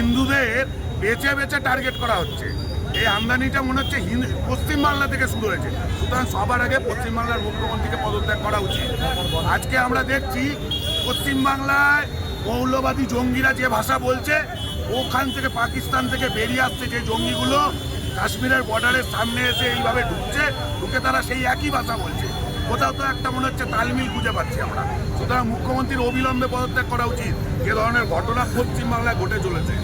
হিন্দুদের বেছে বেছে টার্গেট করা হচ্ছে। এই আমদানিটা মনে হচ্ছে পশ্চিমবাংলা থেকে শুরু হয়েছে। সুতরাং সবার আগে পশ্চিমবাংলার মুখ্যমন্ত্রীকে পদত্যাগ করা উচিত। আজকে আমরা দেখছি পশ্চিমবাংলায় মৌলবাদী জঙ্গিরা যে ভাষা বলছে, ওখান থেকে পাকিস্তান থেকে বেরিয়ে আসছে যে জঙ্গিগুলো, কাশ্মীরের বর্ডারের সামনে এসে এইভাবে ঢুকছে, ঢুকে তারা সেই একই ভাষা বলছে। কোথাও তো একটা মনে হচ্ছে তালমিল খুঁজে পাচ্ছি আমরা। সুতরাং মুখ্যমন্ত্রীর অবিলম্বে পদত্যাগ করা উচিত। এ ধরনের ঘটনা পশ্চিমবাংলায় ঘটে চলেছে।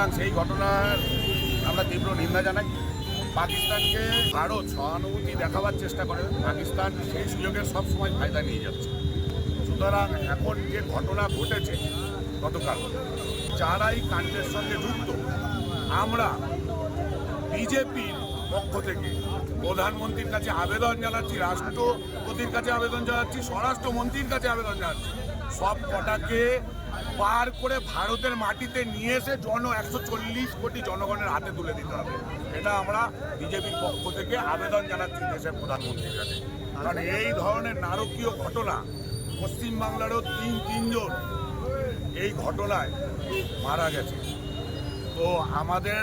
সুতরাং সেই ঘটনার আমরা তীব্র নিন্দা জানাই। পাকিস্তানকে আরও সহানুভূতি দেখাবার চেষ্টা করে। পাকিস্তান সেই সুযোগের সব সময় ফায়দা নিয়ে যাচ্ছে। সুতরাং এখন যে ঘটনা ঘটেছে গতকাল যারা এই কাণ্ডের সঙ্গে যুক্ত, আমরা বিজেপির পক্ষ থেকে প্রধানমন্ত্রীর কাছে আবেদন জানাচ্ছি, রাষ্ট্রপতির কাছে আবেদন জানাচ্ছি, স্বরাষ্ট্রমন্ত্রীর কাছে আবেদন জানাচ্ছি সব কটাকে পার করে ভারতের মাটিতে নিয়ে এসে জন একশো চল্লিশ কোটি জনগণের হাতে তুলে দিতে হবে। এটা আমরা বিজেপির পক্ষ থেকে আবেদন জানাচ্ছি দেশের প্রধানমন্ত্রীর কাছে। কারণ এই ধরনের নারকীয় ঘটনা পশ্চিমবাংলারও তিন তিনজন এই ঘটনায় মারা গেছে। তো আমাদের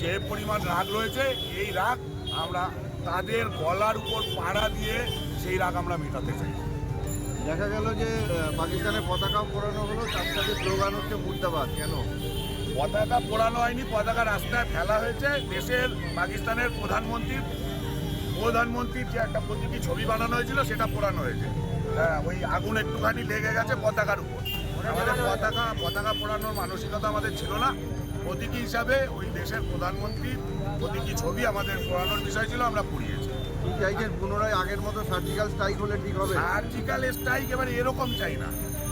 যে পরিমাণ রাগ রয়েছে, এই রাগ আমরা তাদের গলার উপর পাড়া দিয়ে সেই রাগ আমরা মেটাতে চাই। দেখা গেল যে পাকিস্তানের পতাকাও পোড়ানো হলো, তার সাথে স্লোগান হচ্ছে মুর্দাবাদ। কেন? পতাকা পোড়ানো হয়নি, পতাকা রাস্তায় ফেলা হয়েছে দেশের, পাকিস্তানের প্রধানমন্ত্রীর প্রধানমন্ত্রীর যে একটা প্রতীকী ছবি বানানো হয়েছিল, সেটা পোড়ানো হয়েছে। হ্যাঁ ওই আগুন একটুখানি লেগে গেছে পতাকার উপর। আমাদের পতাকা পতাকা পোড়ানোর মানসিকতা আমাদের ছিল না। প্রতীকী হিসাবে ওই দেশের প্রধানমন্ত্রীর প্রতীকী ছবি আমাদের পোড়ানোর বিষয় ছিল, আমরা পুড়িয়েছি। কি চাইছেন পুনরায় আগের মতো সার্জিক্যাল স্ট্রাইক হলে ঠিক হবে? সার্জিক্যাল স্ট্রাইক এবার এরকম চাই না।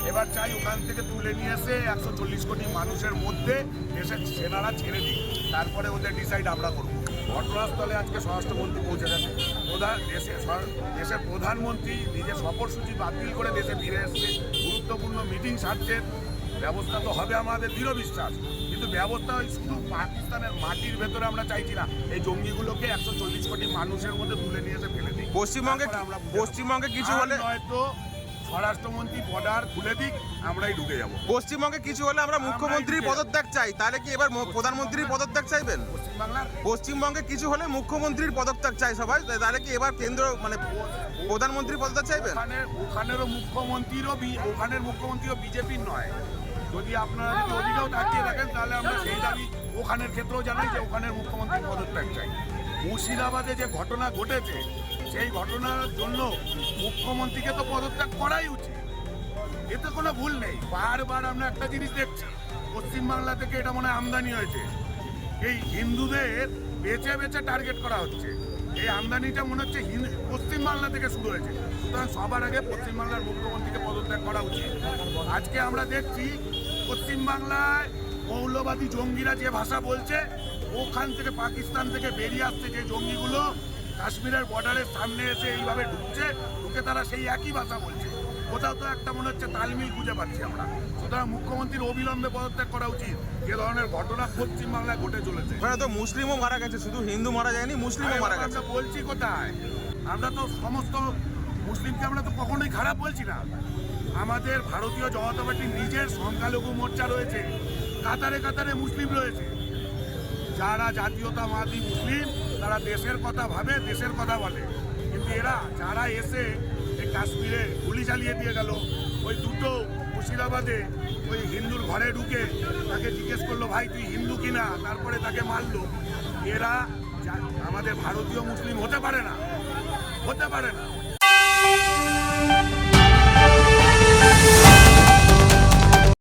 এবার চাই ওখান থেকে তুলে নিয়ে এসে একশো চল্লিশ কোটি মানুষের মধ্যে দেশের সেনারা ছেড়ে দিই তারপরে ওদের ডিসাইড আমরা করব। ঘটনাস্থলে আজকে স্বরাষ্ট্রমন্ত্রী পৌঁছে গেছে। প্রধান স্বর- দেশের প্রধানমন্ত্রী নিজের সফরসূচি বাতিল করে দেশে ফিরে এসছে। গুরুত্বপূর্ণ মিটিং সারছে ব্যবস্থা তো হবে আমাদের দৃঢ় বিশ্বাস। কিন্তু ব্যবস্থা হয় শুধু পাকিস্তানের মাটির ভেতরে আমরা চাইছি না। এই জঙ্গিগুলোকে একশো চল্লিশ কোটি মানুষের মধ্যে তুলে নিয়ে এসে ফেলে দিই পশ্চিমবঙ্গে পশ্চিমবঙ্গে কিছু হলে নয়তো স্বরাষ্ট্রমন্ত্রী বর্ডার খুলে দিক আমরাই ঢুকে যাব। পশ্চিমবঙ্গে কিছু হলে আমরা মুখ্যমন্ত্রীর পদত্যাগ চাই। তাহলে কি এবার প্রধানমন্ত্রীর পদত্যাগ চাইবেন? পশ্চিমবাংলার পশ্চিমবঙ্গে কিছু হলে মুখ্যমন্ত্রীর পদত্যাগ চাই সবাই। তাহলে কি এবার কেন্দ্র মানে প্রধানমন্ত্রীর পদত্যাগ চাইবেন? ওখানে ওখানেরও মুখ্যমন্ত্রীরও ওখানের মুখ্যমন্ত্রীও বিজেপির নয়। যদি আপনারা যদি ওদিকেও তাকিয়ে রাখেন তাহলে আমরা সেই দাবি ওখানের ক্ষেত্রেও জানাই যে ওখানের মুখ্যমন্ত্রী পদত্যাগ চাই। মুর্শিদাবাদে যে ঘটনা ঘটেছে, সেই ঘটনার জন্য মুখ্যমন্ত্রীকে তো পদত্যাগ করাই উচিত। এতে কোনো ভুল নেই। বারবার আমরা একটা জিনিস দেখছি পশ্চিমবাংলা থেকে এটা মনে আমদানি হয়েছে। এই হিন্দুদের বেছে বেছে টার্গেট করা হচ্ছে। এই আমদানিটা মনে হচ্ছে পশ্চিমবাংলা থেকে শুরু হয়েছে। সুতরাং সবার আগে পশ্চিমবাংলার মুখ্যমন্ত্রীকে পদত্যাগ করা উচিত। আজকে আমরা দেখছি পশ্চিমবাংলায় মৌলবাদী জঙ্গিরা যে ভাষা বলছে, ওখান থেকে পাকিস্তান থেকে বেরিয়ে আসছে যে জঙ্গিগুলো, কাশ্মীরের বর্ডারের সামনে এসে এইভাবে ঢুকছে ঢুকে তারা সেই একই ভাষা বলছে। কোথাও তো একটা মনে হচ্ছে তালমিল খুঁজে পাচ্ছি আমরা। সুতরাং মুখ্যমন্ত্রীর অবিলম্বে পদত্যাগ করা উচিত। যে ধরনের ঘটনা পশ্চিমবাংলায় ঘটে চলেছে। ওখানে তো মুসলিমও মারা গেছে শুধু হিন্দু মারা যায়নি মুসলিমও মারা গেছে। বলছি কোথায়? আমরা তো সমস্ত মুসলিমকে আমরা তো কখনোই খারাপ বলছি না। আমাদের ভারতীয় জনতা পার্টির নিজের সংখ্যালঘু মোর্চা রয়েছে। কাতারে কাতারে মুসলিম রয়েছে। যারা জাতীয়তাবাদী মুসলিম তারা দেশের কথা ভাবে দেশের কথা বলে। কিন্তু এরা যারা এসে কাশ্মীরে গুলি চালিয়ে দিয়ে গেল। ওই দুটো মুর্শিদাবাদে ওই হিন্দুর ঘরে ঢুকে তাকে জিজ্ঞেস করল, ভাই, তুই হিন্দু কিনা? তারপরে তাকে মারলো। এরা আমাদের ভারতীয় মুসলিম হতে পারে না। হতে পারে না।